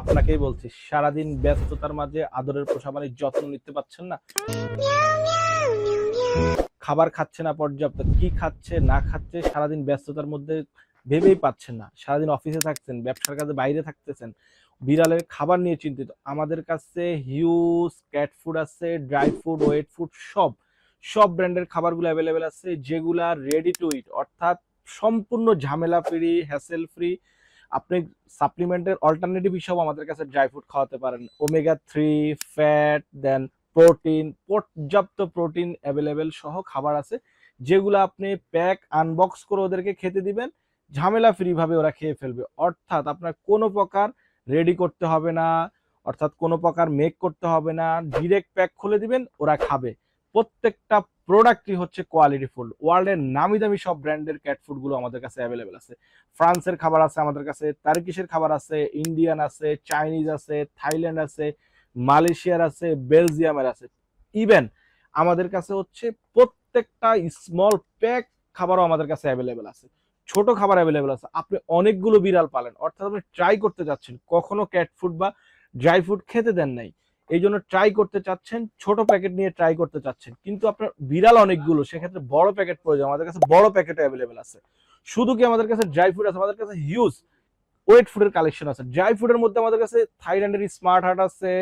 আপনাকেই বলছি, সারাদিন ব্যস্ততার মাঝে আদরের পোষামানির যত্ন নিতে পারছেন না? খাবার খাচ্ছে না পর্যাপ্ত, কি খাচ্ছে, না খাচ্ছে, সারাদিন ব্যস্ততার মধ্যে ভেবেই পাচ্ছেন না। সারাদিন অফিসে থাকছেন, ব্যবসার কাজে বাইরে থাকতেছেন, বিড়ালের খাবার নিয়ে চিন্তিত। আমাদের কাছে হিউজ, ক্যাট ফুড আছে, ড্রাই ফুড, ওয়েট ফুড, সব। সব ব্র্যান্ডের খাবারগুলো অ্যাভেলেবেল আছে, যেগুলা রেডি টু ইট অর্থাৎ সম্পূর্ণ ঝামেলা ফ্রি হ্যাসেল ফ্রি আপনি সাপ্লিমেন্টের অল্টারনেটিভ হিসাবে আমাদের কাছে ড্রাই ফ্রুট খাওয়াতে পারেন। Omega three fat then protein পর্যাপ্ত প্রোটিন অ্যাভেলেবেল সহ খাবার আছে, যেগুলো আপনি প্যাক আনবক্স করে ওদেরকে খেতে দিবেন, ঝামেলা ফ্রিভাবে ওরা খেয়ে ফেলবে। অর্থাৎ আপনার কোনো প্রকার রেডি করতে হবে না, অর্থাৎ কোনো প্রকার মেক করতে হবে না ডিরেক্ট প্যাক খুলে দিবেন, ওরা খাবে। প্রত্যেকটা প্রোডাক্টই হচ্ছে কোয়ালিটি ফুড। ওয়ার্ল্ডের নামি দামি সব ব্র্যান্ডের ক্যাট ফুডগুলো আমাদের কাছে অ্যাভেলেবেল আছে। ফ্রান্সের খাবার আছে আমাদের কাছে, তার্কিশের খাবার আছে, ইন্ডিয়ান আছে, চাইনিজ আছে, থাইল্যান্ড আছে, মালয়েশিয়ার আছে, বেলজিয়ামের আছে। ইভেন আমাদের কাছে হচ্ছে প্রত্যেকটা স্মল প্যাক খাবারও আমাদের কাছে অ্যাভেলেবেল আছে। ছোট খাবার অ্যাভেলেবেল আছে। আপনি অনেকগুলো বিড়াল পালেন, অর্থাৎ আপনি ট্রাই করতে যাচ্ছেন, কখনো ক্যাট ফুড বা ড্রাই ফুড খেতে দেন নাই। এই জন্য ট্রাই করতে চাচ্ছেন, ছোট প্যাকেট নিয়ে ট্রাই করতে চাচ্ছেন। কিন্তু আপনার বিড়াল অনেকগুলো, সেক্ষেত্রে বড় প্যাকেট প্রয়োজন। আমাদের কাছে বড় প্যাকেট অ্যাভেলেবেল আছে। শুধু কি আমাদের কাছে ড্রাই ফুড আছে? আমাদের কাছে হিউজ ওয়েট ফুডের কালেকশন আছে। ড্রাই ফুডের মধ্যে আমাদের কাছে থাইল্যান্ডের স্মার্ট হার্ট আছে,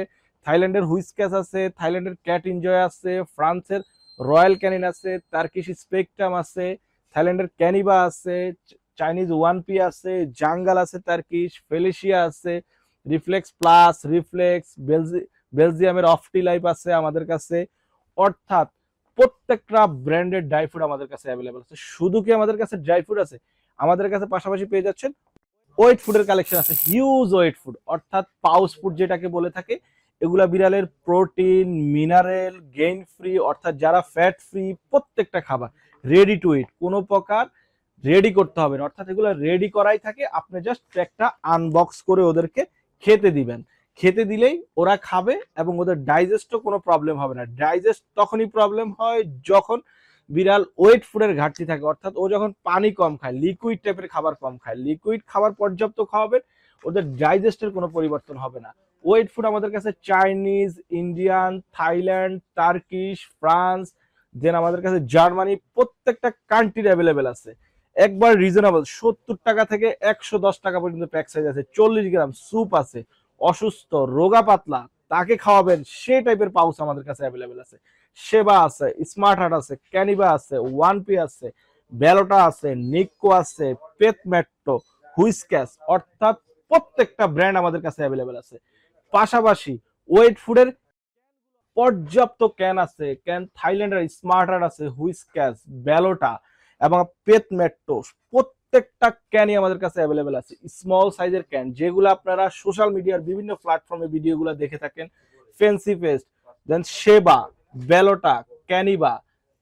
থাইল্যান্ডের হুইসক্যাস আছে, থাইল্যান্ডের ক্যাট এনজয় আছে, ফ্রান্সের রয়্যাল ক্যানিন আছে তার্কিশ স্পেকট্রাম আছে, থাইল্যান্ডের ক্যানিবা আছে চাইনিজ ওয়ান পি আছে জাঙ্গাল আছে তার্কিশ ফেলেশিয়া আছে রিফ্লেক্স প্লাস রিফ্লেক্স বেলজি বেলজিয়ামের অফটি লাইফ আছে আমাদের কাছে। অর্থাৎ প্রত্যেকটা ব্র্যান্ডের ড্রাই ফুড আমাদের কাছে অ্যাভেলেবল আছে। শুধু কি আমাদের কাছে ড্রাই ফুড আছে? আমাদের কাছে পাশাপাশি পেয়ে যাচ্ছেন ওয়েট ফুডের কালেকশন আছে হিউজ ওয়েট ফুড অর্থাৎ পাউস ফুড যেটাকে বলে থাকে, এগুলা বিড়ালের প্রোটিন মিনারেল গেইন ফ্রি অর্থাৎ যারা ফ্যাট ফ্রি প্রত্যেকটা খাবার। রেডি টু ইট কোনো প্রকার রেডি করতে হবে না। অর্থাৎ এগুলো রেডি করাই থাকে। আপনি জাস্ট একটা আনবক্স করে ওদেরকে খেতে দিবেন। খেতে দিলেই ওরা খাবে এবং ওদের ডাইজেস্টও কোনো প্রবলেম হবে না। ডাইজেস্ট তখনই প্রবলেম হয় যখন বিড়াল ওয়েট ফুডের ঘাটতি থাকে। অর্থাৎ ও যখন পানি কম খায় লিকুইড টাইপের খাবার কম খায়। লিকুইড খাবার পর্যাপ্ত খাওয়াবেন, ওদের ডাইজেস্টের কোনো পরিবর্তন হবে না। ওয়েট ফুড আমাদের কাছে Chinese Indian Thailand Turkish France then আমাদের কাছে জার্মানি প্রত্যেকটা কান্ট্রির অ্যাভেলেবেল আছে। একবার রিজনেবল সত্তর টাকা থেকে একশো দশ টাকা পর্যন্ত প্যাক সাইজ আছে। চল্লিশ গ্রাম স্যুপ আছে। অসুস্থ, রোগা পাতলা, তাকে খাওয়াবেন সে টাইপের পাউচ আমাদের কাছে অ্যাভেলেবেল আছে। সেবা আছে স্মার্ট হার্ট আছে, ক্যানিবা আছে, ওয়ান পি আছে বেলোটা আছে, নিকো আছে, পেট মেট্রো হুইসক্যাস অর্থাৎ প্রত্যেকটা ব্র্যান্ড আমাদের কাছে অ্যাভেলেবেল আছে। পাশাপাশি ওয়েট ফুডের পর্যাপ্ত ক্যান আছে ক্যান থাইল্যান্ডের স্মার্ট হার্ট আছে হুইসক্যাস বেলোটা এবং পেট মেট্রো প্রত্যেকটা ক্যানই আমাদের কাছে অ্যাভেলেবেল আছে। স্মল সাইজের ক্যান যেগুলো আপনারা সোশ্যাল মিডিয়ার বিভিন্ন প্ল্যাটফর্মে ভিডিওগুলো দেখে থাকেন। ফেন্সি ফেস্ট দেন সেবা বেলোটা ক্যানিবা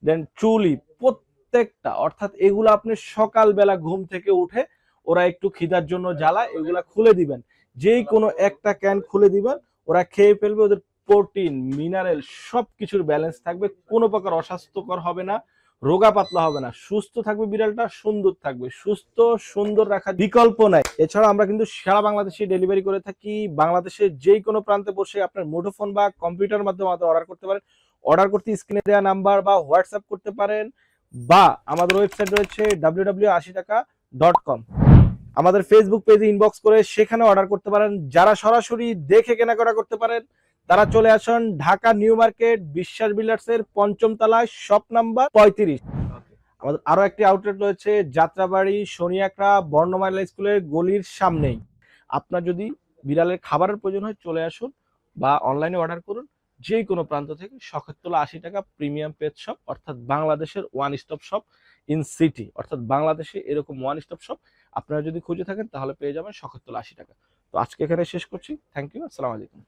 দেন চুলি প্রত্যেকটা, অর্থাৎ এগুলো আপনি সকালবেলা ঘুম থেকে উঠে ওরা একটু খিদার জন্য জ্বালা এগুলা খুলে দিবেন। যেই কোনো একটা ক্যান খুলে দিবেন, ওরা খেয়ে ফেলবে, ওদের প্রোটিন মিনারেল সব কিছুর ব্যালেন্স থাকবে, কোনো প্রকার অস্বাস্থ্যকর হবে না। রোগা পাতলা হবে না। সুস্থ থাকবে বিড়ালটা, সুন্দর থাকবে। সুস্থ, সুন্দর রাখার বিকল্প নাই। এছাড়া আমরা কিন্তু সারা বাংলাদেশে ডেলিভারি করে থাকি। বাংলাদেশের যে কোনো প্রান্তে বসে আপনার মুঠোফোন বা কম্পিউটার মাধ্যমে আমাদের অর্ডার করতে পারেন। অর্ডার করতে স্ক্রিনে দেওয়া নাম্বার বা হোয়াটসঅ্যাপ করতে পারেন বা আমাদের ওয়েবসাইট রয়েছে ডাব্লিউ ডাব্লিউ আশি টাকা ডট কম আমাদের ফেসবুক পেজে ইনবক্স করে সেখানে অর্ডার করতে পারেন। যারা সরাসরি দেখে কেনাকাটা করতে পারেন তারা চলে আসেন Dhaka new market Biswas builders এর পঞ্চম তলায়, শপ নাম্বার পঁয়ত্রিশ। আমাদের আরও একটি আউটলেট রয়েছে যাত্রাবাড়ি শনিয়াকড়া বর্ণমালা স্কুলের গলির সামনেই। আপনার যদি বিড়ালের খাবারের প্রয়োজন হয় চলে আসুন বা অনলাইনে অর্ডার করুন। যে কোনো প্রান্ত থেকে শখের তোলা আশি টাকা প্রিমিয়াম পেজ শপ অর্থাৎ বাংলাদেশের one stop shop in city অর্থাৎ বাংলাদেশে এরকম ওয়ান স্টপ শপ আপনারা যদি খুঁজে থাকেন তাহলে পেয়ে যাবেন শখের তোলা আশি টাকা। তো আজকে এখানে শেষ করছি। থ্যাংক ইউ আসসালামু আলাইকুম।